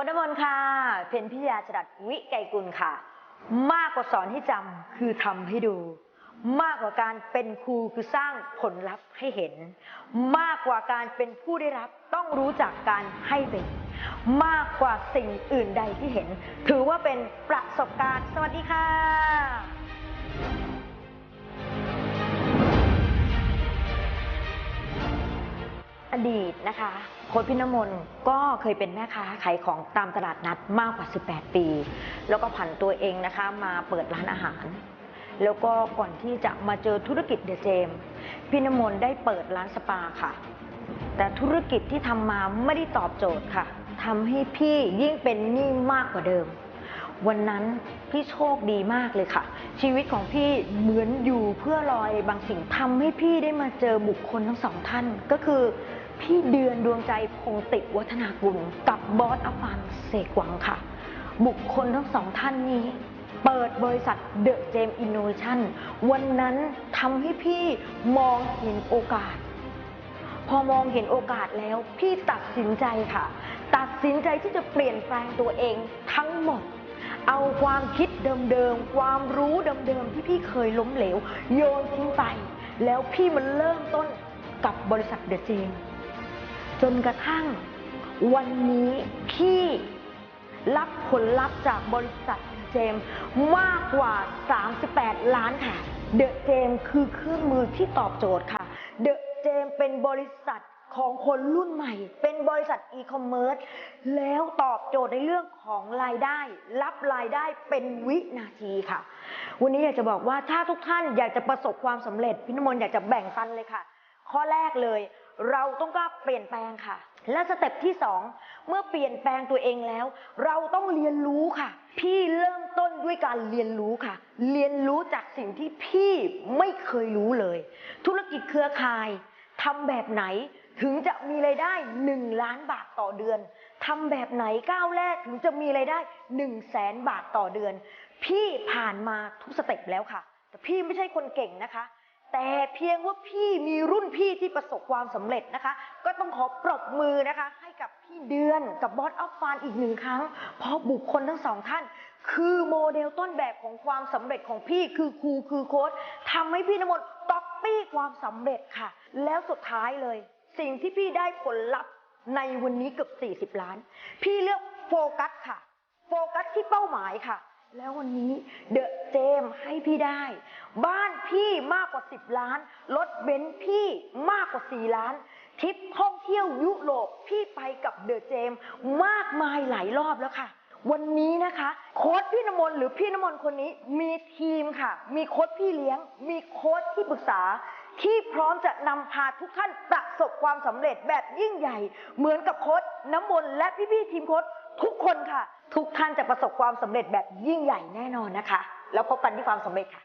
คนนมนต์ค่ะ เพนพิยาจรัสวิไกกุลค่ะ มากกว่าสอนให้จำคือทำให้ดู มากกว่าการเป็นครูคือสร้างผลลัพธ์ให้เห็น มากกว่าการเป็นผู้ได้รับต้องรู้จักการให้เป็น มากกว่าสิ่งอื่นใดที่เห็น ถือว่าเป็นประสบการณ์ สวัสดีค่ะ อดีตนะคะโค้ชพินมนก็เคยเป็นแม่ค้าขายของตามตลาดนัดมากกว่า 18 ปี แล้วก็ผันตัวเองนะคะมาเปิดร้านอาหาร แล้วก็ก่อนที่จะมาเจอธุรกิจเดอะเจมพี่นมนได้เปิดร้านสปาค่ะ แต่ธุรกิจที่ทำมาไม่ได้ตอบโจทย์ค่ะทำให้พี่ยิ่งเป็นหนี้มากกว่าเดิม วันนั้นพี่โชคดีมากเลยค่ะ ชีวิตของพี่เหมือนอยู่เพื่อรอยบางสิ่งทำให้พี่ได้มาเจอบุคคลทั้งสองท่าน ก็คือพี่เดือนดวงใจพงติวัฒนากุลกับบอสอฟานเสกหวังค่ะ บุคคลทั้งสองท่านนี้ เปิดบริษัทเดอะเจมอินโนเวชั่นวันนั้นทำให้พี่มองเห็นโอกาส พอมองเห็นโอกาสแล้ว พี่ตัดสินใจค่ะ ตัดสินใจที่จะเปลี่ยนแปลงตัวเองทั้งหมด เอาความคิดเดิมๆ ความรู้เดิมๆ ที่พี่เคยล้มเหลว โยนทิ้งไป แล้วพี่มันเริ่มต้นกับบริษัทเดอะเจมจนกระทั่งวันนี้พี่รับผลลัพธ์จากบริษัทเจมมากกว่า 38 ล้านค่ะ เดอะเจมคือเครื่องมือที่ตอบโจทย์ค่ะ เดอะเจมเป็นบริษัท ของคนรุ่นใหม่ เป็นบริษัทอีคอมเมิร์ซแล้วตอบโจทย์ในเรื่องของรายได้ รับรายได้เป็นวินาทีค่ะ วันนี้อยากจะบอกว่าถ้าทุกท่านอยากจะประสบความสำเร็จพี่นมนอยากจะแบ่งปันเลยค่ะ ข้อแรกเลย เราต้องกล้าเปลี่ยนแปลงค่ะ และสเต็ปที่สองเมื่อเปลี่ยนแปลงตัวเองแล้ว เราต้องเรียนรู้ค่ะ พี่เริ่มต้นด้วยการเรียนรู้ค่ะ เรียนรู้จากสิ่งที่พี่ไม่เคยรู้เลย ธุรกิจเครือข่ายทำแบบไหน ถึงจะมีรายได้ 1 ล้านบาทต่อเดือนทำแบบไหนก้าวแรกถึงจะมีรายได้ 1 0 0 0 0แสนบาทต่อเดือน พี่ผ่านมาทุกสเต็ปแล้วค่ะ แต่พี่ไม่ใช่คนเก่งนะคะ แต่เพียงว่าพี่มีรุ่นพี่ที่ประสบความสำเร็จนะคะ ก็ต้องขอปรบมือนะคะ ให้กับพี่เดือนกับบอสออฟฟานอีกหนึ่งครั้ง เพราะบุคคลทั้งสองท่าน คือโมเดลต้นแบบของความสำเร็จของพี่คือครูคือโค้ชทำให้พี่นมนก๊อปปี้ความสำเร็จค่ะ แล้วสุดท้ายเลย สิ่งที่พี่ได้ผลลัพธ์ในวันนี้เกือบ 40 ล้าน พี่เลือกโฟกัสค่ะ โฟกัสที่เป้าหมายค่ะ แล้ววันนี้เดอะเจมให้พี่ได้ บ้านพี่มากกว่า 10 ล้าน รถเบนซ์พี่มากกว่า 4 ล้านทริปท่องเที่ยวยุโรปพี่ไปกับเดอะเจมมากมายหลายรอบแล้วค่ะ วันนี้นะคะ โค้ชพี่นมนหรือพี่นมนคนนี้มีทีมค่ะ มีโค้ชพี่เลี้ยง มีโค้ชที่ปรึกษา ที่พร้อมจะนำพาทุกท่านประสบความสำเร็จแบบยิ่งใหญ่ เหมือนกับโค้ชน้ำมนต์และพี่ๆทีมโค้ดทุกคนค่ะ ทุกท่านจะประสบความสำเร็จแบบยิ่งใหญ่แน่นอนนะคะ แล้วพบกันที่ความสำเร็จค่ะ